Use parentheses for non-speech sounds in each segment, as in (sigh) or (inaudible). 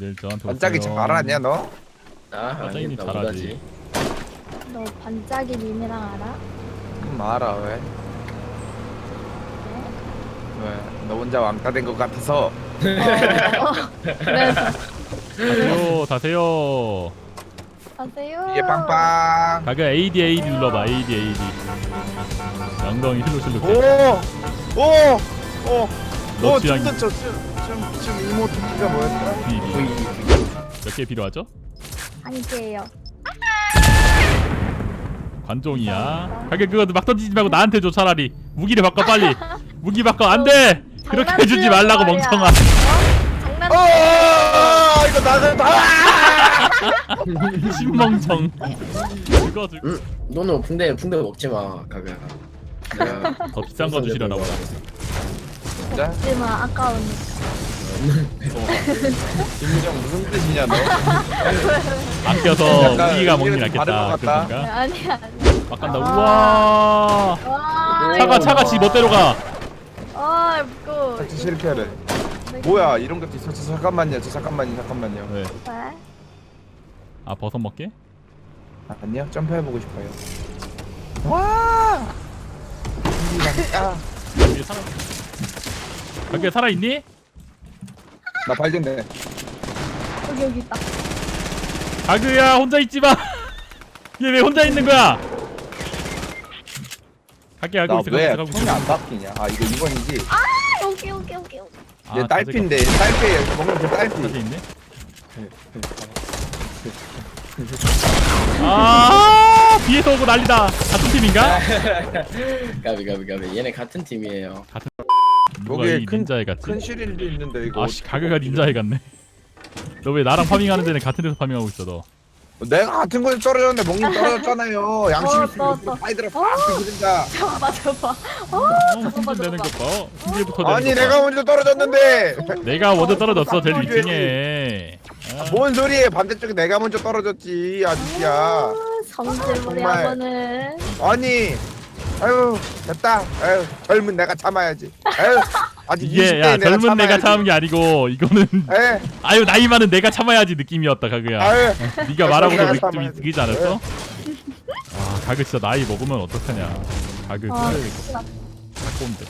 님들 저한테 반짝이 오세요. 잘하냐 너? 아 반짝이님 잘하지. 너 반짝이 님이랑 알아? 음 알아 왜? 네? 왜? 너 혼자 왕따 된 것 같아서 어, (laughs) 그래서 다세요 다세요 가세요. 이게 빵빵 가그 AD AD 눌러봐 AD AD 엉덩이 실룩실룩 오! 오! 오! 너 오! 취향이- 좀더 지금 지금 이모티가 뭐였더라? BB 몇개 필요하죠? 한 개예요. 관종이야 가게 그거 막 던지지 말고 나한테 줘 차라리 무기를 바꿔 빨리 (laughs) 무기 바꿔 안 돼 그렇게 해주지 말라고. 멍청아 어? 장난. 어! 이거 나는 다 (laughs) 신멍청 그거 들- 응? 너는 붕대 붕대 먹지 마 가가. (laughs) 내가 더 비싼 거 주시려나 보다 진짜? 하지만 아까우니까. 김유정 무슨 뜻이냐 너? (laughs) 아껴서 약간 무기가 먹는 게좀 낫겠다 것 같다. 그런 건가? 아니야. 아니야. 막 간다 우와 와. 차가 차가 지 멋대로 가 아, 무거워. 같이 실패를 네. 뭐야 이런 것도 있어 저 잠깐만요 저 잠깐만요 잠깐만요 왜? 왜? 아 버섯 먹게? 아, 아니요 점프해 보고 싶어요 와! 아, 여기 살아 여기 살아있니? 나 발견돼 여기 여기 있다. 가그야 혼자 있지 마. (laughs) 얘 왜 혼자 있는 거야? 갈게 알고 있어. 나왜 가고 있어. 손이 안 바뀌냐 아 이거 2번이지 아, 여기 여기 여기 여기. 아, 얘 딸피인데 딸피 먹는 그 가지 딸피 있네. (laughs) 아 뒤에서 오고 난리다. 같은 팀인가? (laughs) 가비 가비 가비 얘네 같은 팀이에요. 누가 여기에 이 큰- 닌자에 갔지? 큰 시릴도 있는데 이거 아씨 가그가 닌자에 갔네. 너 왜 나랑 파밍하는 데는 같은 데서 파밍하고 있어 너? 내가 같은 곳에 떨어졌는데 먹님 떨어졌잖아요 (laughs) 양심 어, 있으면 또, 또. 파이드라 어. 팍 그린다 잡아 잡아. 어, 어, 잠깐만, 승진 되는 것 잠깐만. 봐. 승질부터 되는 아니 것 봐. 내가 먼저 떨어졌는데 내가 먼저 떨어졌어. 아, 제일 아, 위층에. 아, 뭔 소리에 반대쪽에 내가 먼저 떨어졌지 아저씨야 아, 성질머리 정말. 하고는. 아니 아유 됐다 아유 젊은 내가 참아야지 아유 아직 이게 20대에 야 젊은 내가 참아야지. 참은 게 아니고 이거는 에 아유 나이 많은 내가 참아야지 느낌이었다 가그야. 아유 네가 말하고도 내가 느- 좀 참아야지. 느끼지 않았어? 아 가그 진짜 나이 먹으면 어떡하냐 가그 아, 끊어야겠다 꼰대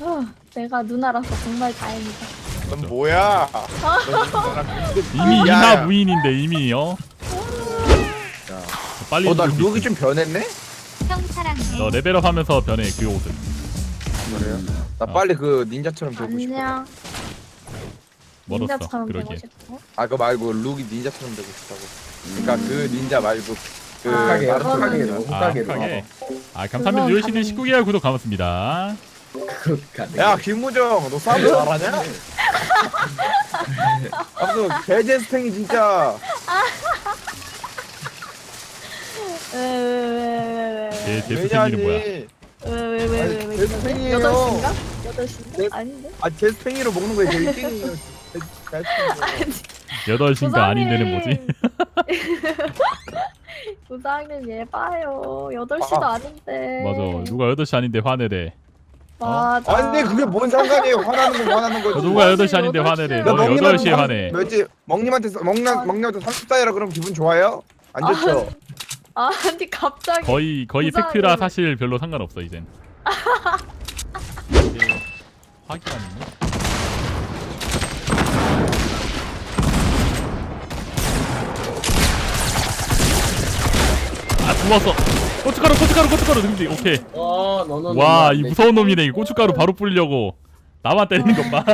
어, 내가 누나라서 정말 다행이다. 넌 뭐야 넌 나랑 이미 야, 이나 야. 무인인데 이미 어? 자, 빨리 어나 좀 룩이. 좀 변했네 형 사랑해. 너 레벨업 하면서 변해 그 옷은 그래요 나 어. 빨리 그 닌자처럼 되고 싶어 안녕. 멀었어 닌자처럼 되고 그러게 싶어. 아 그거 말고 룩이 닌자처럼 되고 싶다고 그러니까 그 닌자 말고 그 아, 흑하게 나루토 흑하게 닌자. 아 흑하게 흑하게 아 감사합니다 그건 유열씨는 가능해. 19개월 구독 감사합니다 가비. 야 김무정 너 싸움 잘하냐? (laughs) 아무튼 개제스탱이 진짜 왜왜 왜 왜왜 얘 제스탱이는 뭐야 왜왜왜 왜 아니, 제스탱이에요. 여덟 시인가? 여덟 시 네. 아닌데? 아 제스탱이로 먹는 거에 제일 띵이에요 여덟 시인가 아닌데는 뭐지? (laughs) 부장님 예봐요. 여덟 시도 아. 아, 닌데 맞아 누가 8시 아닌데 화내래 맞아. 아 근데 그게 뭔 상관이에요 화나는 건 화나는 거지 누가 맞아, 8시 아닌데 여덟 화내래 시에. 너나 8시에 화내 뭐지 먹님한테 먹나 먹님한테 34이라 그럼 기분 좋아요? 안 좋죠? 아, 아니 갑자기 거의 거의 부장님. 팩트라 사실 별로 상관없어 이젠. 이제 화기가 있네. 아 죽었어. 고춧가루 고춧가루 고춧가루 등지 오케이. 어 너는 와 이 무서운 놈이네. 이 고춧가루 바로 뿌리려고 나만 때리는 것 봐.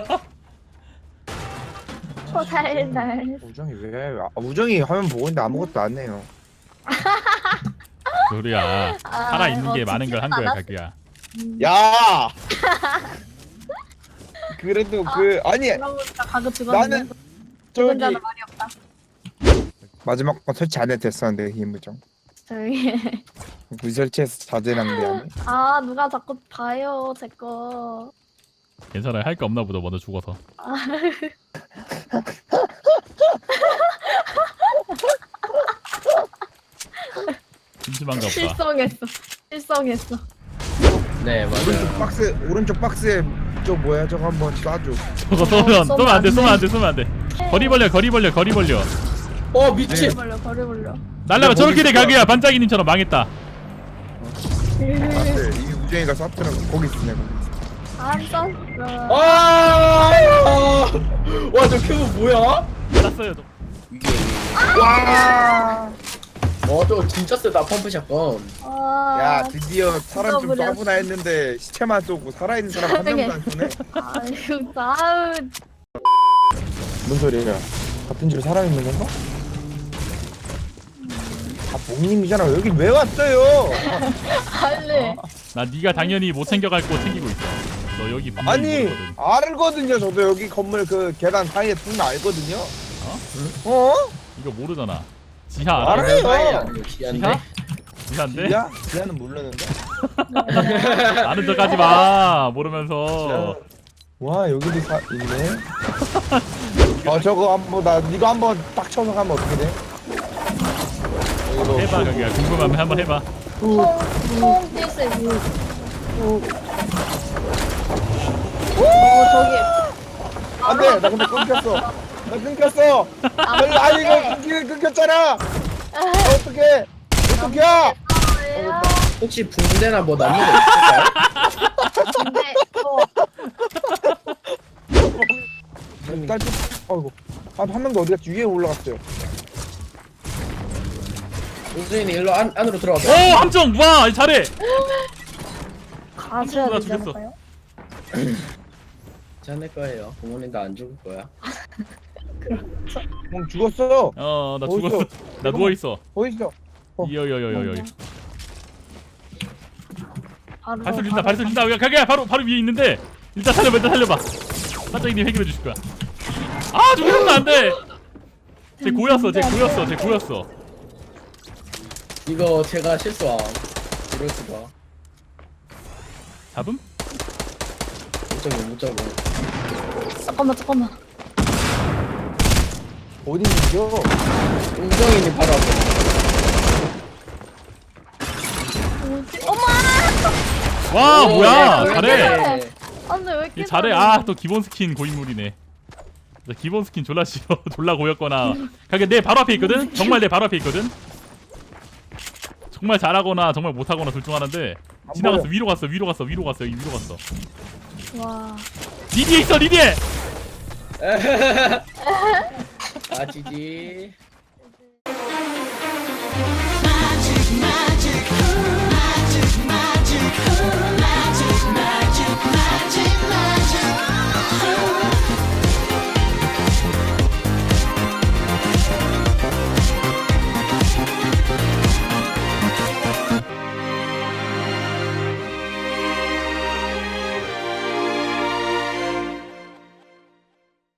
초살날. 우정이 왜 아, 우정이 화면 보고 있는데 아무것도 안 해요 소리야. 살아 있는 게 많은 걸 한 거야 가그야. 야 (laughs) 그래도 그 아니 그러니까 가그 죽었는데. 나는 죽은 저기 자는 말이 없다. 마지막 건 설치 안 해도 됐었는데 김무정 저기 불설치해서 자제랑 미안해 아 누가 자꾸 봐요 제 거. 괜찮아요 할 거 없나 보다 먼저 죽어서. (laughs) (laughs) 아, 심심한가 보다. 실성했어. 실성했어. 네 맞아요. 오른쪽 박스 오른쪽 박스에 저 뭐야 저거 한번 쏴줘 저거 쏘면 쏘면 안 돼 쏘면 안 돼 쏘면 안 돼. 거리 벌려 거리 벌려 거리 벌려 어 네. 미친 거리 벌려 거리 벌려 날라가 저렇게 돼. 가그야 반짝이님처럼 망했다 맞대 이 우정이가 쐈더라고 거기 있어. 안 썼어 아와저 큐브 뭐야 땄어요 너. 와 어저 진짜 세다 펌프 샷건. 와야 드디어 사람 좀. 쏴구나 했는데 시체만 쏘고 살아있는 사람 한 명도 안 쏘네. 아유 아우 뭔 소리야? 같은 집에 사람 있는 건가? 아 봉님이잖아. 여기 왜 왔어요? (laughs) 빨리 나 네가 당연히 못 챙겨갈 거 챙기고 있어. 너 여기 분명히 아니 모르거든. 알거든요 저도. 여기 건물 그 계단 사이에 둔 알거든요. 어? 이거 모르잖아 지하 알아? 알아요. 지하? 지하인데? 지하? 지하는 모르는데 (laughs) 아는 척하지 마 모르면서 와 여기도 사 있네 (laughs) 어 저거 한번 나 이거 한번 딱 쳐서 가면 어떻게 돼? 여기도 해봐 가그야 궁금하면 한번 해봐 통 뛸수 있고 오 저기 안돼 나 근데 끊겼어 나 끊겼어 아니, 아니 이거 끊기, 끊겼잖아. 어떡해? 어떡해? 야 혹시 붕대나 뭐 남는 거 있을까요? 근데 어딸 어이구. 한명더 어디 갔지 위에 올라갔어요. 우주인이 일로 안, 안으로 들어가서 오 함정 와 잘해 누가 되지 죽였어. 않을까요? 괜찮을 거예요. 부모님도 안 죽을 거야 (laughs) 형 죽었어. 어 나 어딨어? 죽었어. 나 누워 있어. 어딨어 어. 이여여여여여 바로 발소리 린다 발소리 린다. 야 가그야 바로 바로 위에 있는데. 일단 살려봐 일단 살려봐. 반짝이님 해결해 주실 거야. 아 죽으면 안 돼. 쟤 고였어 쟤 고였어 쟤 고였어. 이거 제가 실수함. 이럴 수가. 잡음? 못 잡고 못 잡고 잠깐만 잠깐만 어디 있는겨? 우정이님 바로 앞에. 뭐지? 어머 와 오, 뭐야? 네, 잘해. 네. 안돼 왜 이렇게 얘 잘해. 아 또 기본 스킨 고인물이네. 나 기본 스킨 졸라 싫어. (laughs) 졸라 고였거나. 가게 내 바로 앞에 있거든? 정말 내 바로 앞에 있거든? 정말 잘하거나 정말 못하거나 둘 중 하나인데 안 지나갔어. 보여. 위로 갔어. 위로 갔어. 위로 갔어. 여기 위로 갔어. 와. 리디에 있어 리디에 (laughs) (laughs) 아 지지 magic, magic, magic, magic.